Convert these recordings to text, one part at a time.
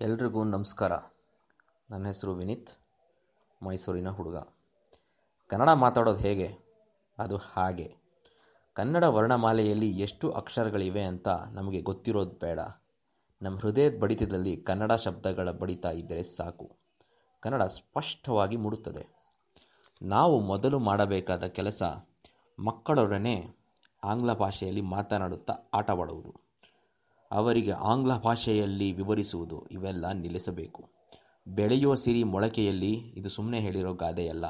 ಎಲ್ರಿಗೂ ನಮಸ್ಕಾರ. ನನ್ನ ಹೆಸರು ವಿನೀತ್, ಮೈಸೂರಿನ ಹುಡುಗ. ಕನ್ನಡ ಮಾತಾಡೋದು ಹೇಗೆ? ಅದು ಹಾಗೆ. ಕನ್ನಡ ವರ್ಣಮಾಲೆಯಲ್ಲಿ ಎಷ್ಟು ಅಕ್ಷರಗಳಿವೆ ಅಂತ ನಮಗೆ ಗೊತ್ತಿರೋದು ಬೇಡ. ನಮ್ಮ ಹೃದಯದ ಬಡಿತದಲ್ಲಿ ಕನ್ನಡ ಶಬ್ದಗಳ ಬಡಿತ ಇದ್ದರೆ ಸಾಕು. ಕನ್ನಡ ಸ್ಪಷ್ಟವಾಗಿ ಮೂಡುತ್ತದೆ. ನಾವು ಮೊದಲು ಮಾಡಬೇಕಾದ ಕೆಲಸ ಮಕ್ಕಳೊಡನೆ ಆಂಗ್ಲ ಭಾಷೆಯಲ್ಲಿ ಮಾತನಾಡುತ್ತಾ ಆಟವಾಡುವುದು. ಅವರಿಗೆ ಆಂಗ್ಲ ಭಾಷೆಯಲ್ಲಿ ವಿವರಿಸುವುದು ಇವೆಲ್ಲ ನಿಲ್ಲಿಸಬೇಕು. ಬೆಳೆಯುವ ಸಿರಿ ಮೊಳಕೆಯಲ್ಲಿ ಇದು ಸುಮ್ಮನೆ ಹೇಳಿರೋ ಗಾದೆಯಲ್ಲ.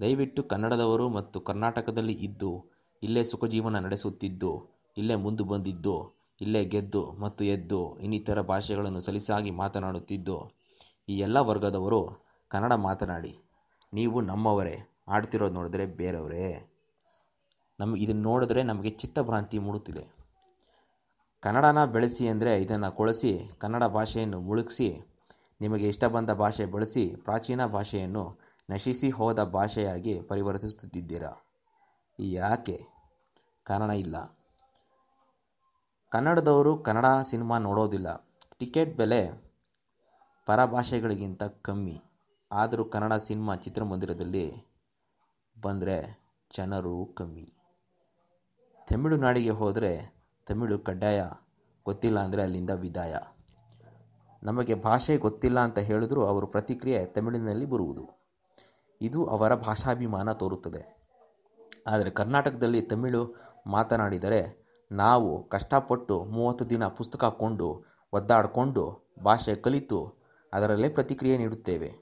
ದಯವಿಟ್ಟು ಕನ್ನಡದವರು ಮತ್ತು ಕರ್ನಾಟಕದಲ್ಲಿ ಇದ್ದು, ಇಲ್ಲೇ ಸುಖ ಜೀವನ ನಡೆಸುತ್ತಿದ್ದು, ಇಲ್ಲೇ ಮುಂದೆ ಬಂದಿದ್ದು, ಇಲ್ಲೇ ಗೆದ್ದು ಮತ್ತು ಎದ್ದು ಇನ್ನಿತರ ಭಾಷೆಗಳನ್ನು ಸಲೀಸಾಗಿ ಮಾತನಾಡುತ್ತಿದ್ದು, ಈ ಎಲ್ಲ ವರ್ಗದವರು ಕನ್ನಡ ಮಾತನಾಡಿ, ನೀವು ನಮ್ಮವರೇ, ಆಡ್ತಿರೋದು ನೋಡಿದ್ರೆ ಬೇರೆಯವರೇ. ನಮಗೆ ಇದನ್ನು ನೋಡಿದ್ರೆ ನಮಗೆ ಚಿತ್ತಭ್ರಾಂತಿ ಮೂಡುತ್ತಿದೆ. ಕನ್ನಡನ ಬೆಳೆಸಿ ಅಂದರೆ ಇದನ್ನು ಕೊಳಿಸಿ ಕನ್ನಡ ಭಾಷೆಯನ್ನು ಮುಳುಗಿಸಿ, ನಿಮಗೆ ಇಷ್ಟ ಬಂದ ಭಾಷೆ ಬಳಸಿ ಪ್ರಾಚೀನ ಭಾಷೆಯನ್ನು ನಶಿಸಿ ಹೋದ ಭಾಷೆಯಾಗಿ ಪರಿವರ್ತಿಸುತ್ತಿದ್ದೀರಾ? ಯಾಕೆ? ಕಾರಣ ಇಲ್ಲ. ಕನ್ನಡದವರು ಕನ್ನಡ ಸಿನಿಮಾ ನೋಡೋದಿಲ್ಲ. ಟಿಕೆಟ್ ಬೆಲೆ ಪರಭಾಷೆಗಳಿಗಿಂತ ಕಮ್ಮಿ. ಆದರೂ ಕನ್ನಡ ಸಿನಿಮಾ ಚಿತ್ರಮಂದಿರದಲ್ಲಿ ಬಂದರೆ ಜನರು ಕಮ್ಮಿ. ತಮಿಳುನಾಡಿಗೆ ಹೋದರೆ ತಮಿಳು ಕಡ್ಡಾಯ ಗೊತ್ತಿಲ್ಲ ಅಂದರೆ ಅಲ್ಲಿಂದ ವಿದಾಯ. ನಮಗೆ ಭಾಷೆ ಗೊತ್ತಿಲ್ಲ ಅಂತ ಹೇಳಿದ್ರೂ ಅವರು ಪ್ರತಿಕ್ರಿಯೆ ತಮಿಳಿನಲ್ಲಿ ಬರುವುದು. ಇದು ಅವರ ಭಾಷಾಭಿಮಾನ ತೋರುತ್ತದೆ. ಆದರೆ ಕರ್ನಾಟಕದಲ್ಲಿ ತಮಿಳು ಮಾತನಾಡಿದರೆ ನಾವು ಕಷ್ಟಪಟ್ಟು ಮೂವತ್ತು ದಿನ ಪುಸ್ತಕ ಕೊಂಡು, ಒದ್ದಾಡಿಕೊಂಡು ಭಾಷೆ ಕಲಿತು ಅದರಲ್ಲೇ ಪ್ರತಿಕ್ರಿಯೆ ನೀಡುತ್ತೇವೆ.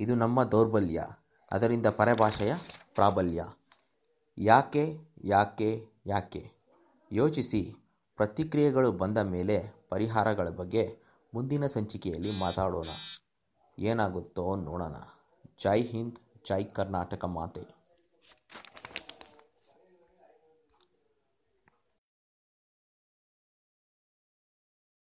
ಇದು ನಮ್ಮ ದೌರ್ಬಲ್ಯ. ಅದರಿಂದ ಪರಭಾಷೆಯ ಪ್ರಾಬಲ್ಯ. ಯಾಕೆ ಯಾಕೆ ಯಾಕೆ? ಯೋಚಿಸಿ. ಪ್ರತಿಕ್ರಿಯೆಗಳು ಬಂದ ಮೇಲೆ ಪರಿಹಾರಗಳ ಬಗ್ಗೆ ಮುಂದಿನ ಸಂಚಿಕೆಯಲ್ಲಿ ಮಾತಾಡೋಣ. ಏನಾಗುತ್ತೋ ನೋಡೋಣ. ಜೈ ಹಿಂದ್, ಜೈ ಕರ್ನಾಟಕ ಮಾತೆ.